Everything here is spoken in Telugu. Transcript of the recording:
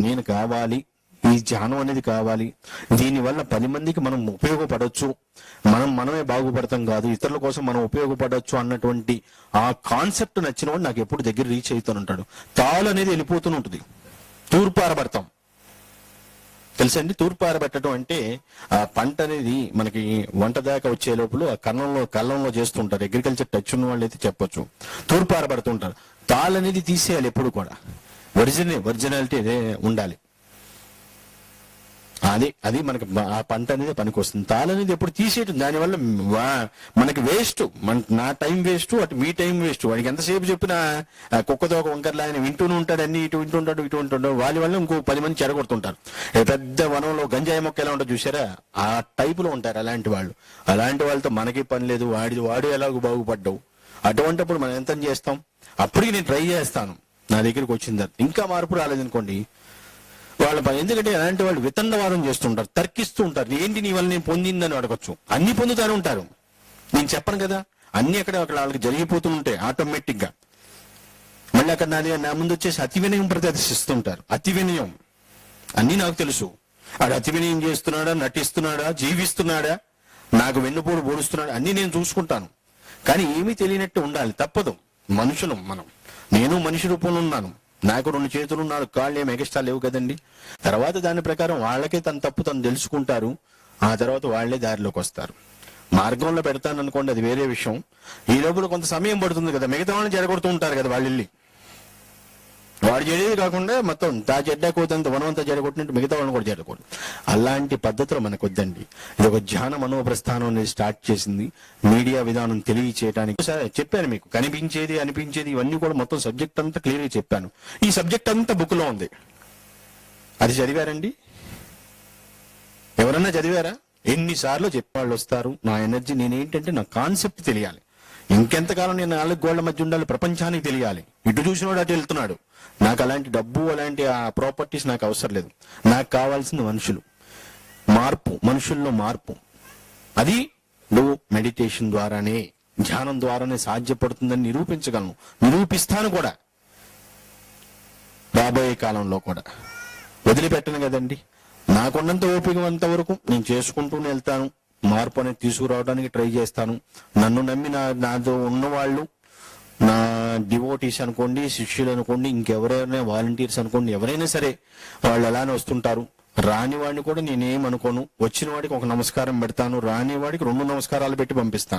నేను కావాలి ఈ ధ్యానం అనేది కావాలి. దీనివల్ల పది మందికి మనం ఉపయోగపడవచ్చు మనం మనమే బాగుపడతాం కాదు ఇతరుల కోసం మనం ఉపయోగపడవచ్చు అన్నటువంటి ఆ కాన్సెప్ట్ నచ్చిన వాడు నాకు ఎప్పుడు దగ్గర రీచ్ అవుతానంటాడు తాలు అనేది వెళ్ళిపోతూనే ఉంటుంది. తూర్పు ఆరబడతాం. తెలుసండి? తూర్పు ఆరబెట్టడం అంటే ఆ పంట అనేది మనకి వంట దాకా వచ్చే లోపల ఆ కన్నంలో కళ్ళంలో చేస్తుంటారు అగ్రికల్చర్ టచ్ ఉన్న వాళ్ళు అయితే చెప్పొచ్చు. తూర్పు ఆరబడుతుంటారు తాళ్ళు అనేది తీసేయాలి ఎప్పుడు కూడా. ఒరిజినల్ ఒరిజినాలిటీ అదే ఉండాలి. అది అది మనకి ఆ పంట అనేది పనికి వస్తుంది తాళ అనేది ఎప్పుడు తీసేయటం దానివల్ల వా- మనకి వేస్ట్ మన నా టైం వేస్ట్ అటు మీ టైం వేస్ట్. వాడికి ఎంతసేపు చెప్పినా కుక్కతో ఒక వంకర్లా ఆయన వింటూనే ఉంటాడు అన్ని ఇటు వింటుంటాడు ఇటు వింటుంటాడు వాళ్ళ వల్ల ఇంకో పది మంది చెడగొడుతుంటారు పెద్ద వనంలో గంజాయి మొక్క ఎలా ఉంటుంది చూసారా ఆ టైపులో ఉంటారు అలాంటి వాళ్ళు. అలాంటి వాళ్ళతో మనకి పని లేదు. వాడి వాడు ఎలాగో బాగుపడ్డావు. అటువంటిప్పుడు మనం ఎంత చేస్తాం? అప్పటికి నేను ట్రై చేస్తాను. నా దగ్గరికి వచ్చిన తర్వాత ఇంకా మార్పు రాలేదనుకోండి వాళ్ళ ఎందుకంటే అలాంటి వాళ్ళు వితండవాదం చేస్తుంటారు తర్కిస్తూ ఉంటారు. ఏంటి నీ వల్ల నేను పొందిందని అడగచ్చు. అన్ని పొందుతూనే ఉంటారు. నేను చెప్పను కదా అన్ని అక్కడ అక్కడ వాళ్ళకి జరిగిపోతూ ఉంటాయి ఆటోమేటిక్గా మళ్ళీ అక్కడ నాది నా ముందు వచ్చేసి అతి వినయం ప్రదర్శిస్తుంటారు. అతి వినయం. అన్నీ నాకు తెలుసు. ఆడు అతి వినయం చేస్తున్నాడా నటిస్తున్నాడా జీవిస్తున్నాడా నాకు వెన్నుపోడు పోడుస్తున్నాడా అన్ని నేను చూసుకుంటాను. కానీ ఏమీ తెలియనట్టు ఉండాలి. తప్పదు. మనుషులం మనం. నేను మనిషి రూపంలో ఉన్నాను. నాకు రెండు చేతులు నాలుగు కాళ్ళు ఏమి ఎగస్ట్రా లేవు కదండి? తర్వాత దాని ప్రకారం వాళ్ళకే తన తప్పు తను తెలుసుకుంటారు. ఆ తర్వాత వాళ్ళే దారిలోకి వస్తారు. మార్గంలో పెడతాను అనుకోండి అది వేరే విషయం. ఈ లోపల కొంత సమయం పడుతుంది కదా. మిగతా వాళ్ళని జరగొడుతూ ఉంటారు కదా వాళ్ళు వెళ్ళి వాడు చెడేది కాకుండా మొత్తం తా చెడ్డ కోతంత వనవంతా జరగొట్టినట్టు మిగతా వాళ్ళని కూడా జరగకూడదు అలాంటి పద్ధతులు మనకు వద్దండి ఇది ఒక ధ్యాన మనోప్రస్థానం అనేది స్టార్ట్ చేసింది. మీడియా విధానం తెలియచేయడానికి సరే చెప్పాను మీకు కనిపించేది అనిపించేది ఇవన్నీ కూడా మొత్తం సబ్జెక్ట్ అంతా క్లియర్గా చెప్పాను. ఈ సబ్జెక్ట్ అంతా బుక్లో ఉంది. అది చదివారండి? ఎవరన్నా చదివారా? ఎన్నిసార్లు చెప్పేవాళ్ళు వస్తారు. నా ఎనర్జీ నేనేంటంటే నా కాన్సెప్ట్ తెలియాలి. ఇంకెంతకాలం నేను నాలుగు గోళ్ళ మధ్య ఉండాలి ప్రపంచానికి తెలియాలి. ఇటు చూసినోడు అటు వెళ్తున్నాడు. నాకు అలాంటి డబ్బు అలాంటి ఆ ప్రాపర్టీస్ నాకు అవసరం లేదు. నాకు కావాల్సింది మనుషులు. మార్పు మనుషుల్లో మార్పు. అది నువ్వు మెడిటేషన్ ద్వారానే ధ్యానం ద్వారానే సాధ్యపడుతుందని నిరూపించగలను. నిరూపిస్తాను కూడా. రాబోయే కాలంలో కూడా. వదిలిపెట్టను కదండి. నాకున్నంత ఓపిక అంత వరకు నేను చేసుకుంటూనే వెళ్తాను. మార్పు అనేది తీసుకురావడానికి ట్రై చేస్తాను. నన్ను నమ్మి నా నాతో ఉన్నవాళ్ళు నా డివోటీస్ అనుకోండి శిష్యులు అనుకోండి ఇంకెవరైనా వాలంటీర్స్ అనుకోండి ఎవరైనా సరే వాళ్ళు అలానే వస్తుంటారు. రాని వాడిని కూడా నేనేం అనుకోను. వచ్చిన వాడికి ఒక నమస్కారం పెడతాను. రాని వాడికి రెండు నమస్కారాలు పెట్టి పంపిస్తాను.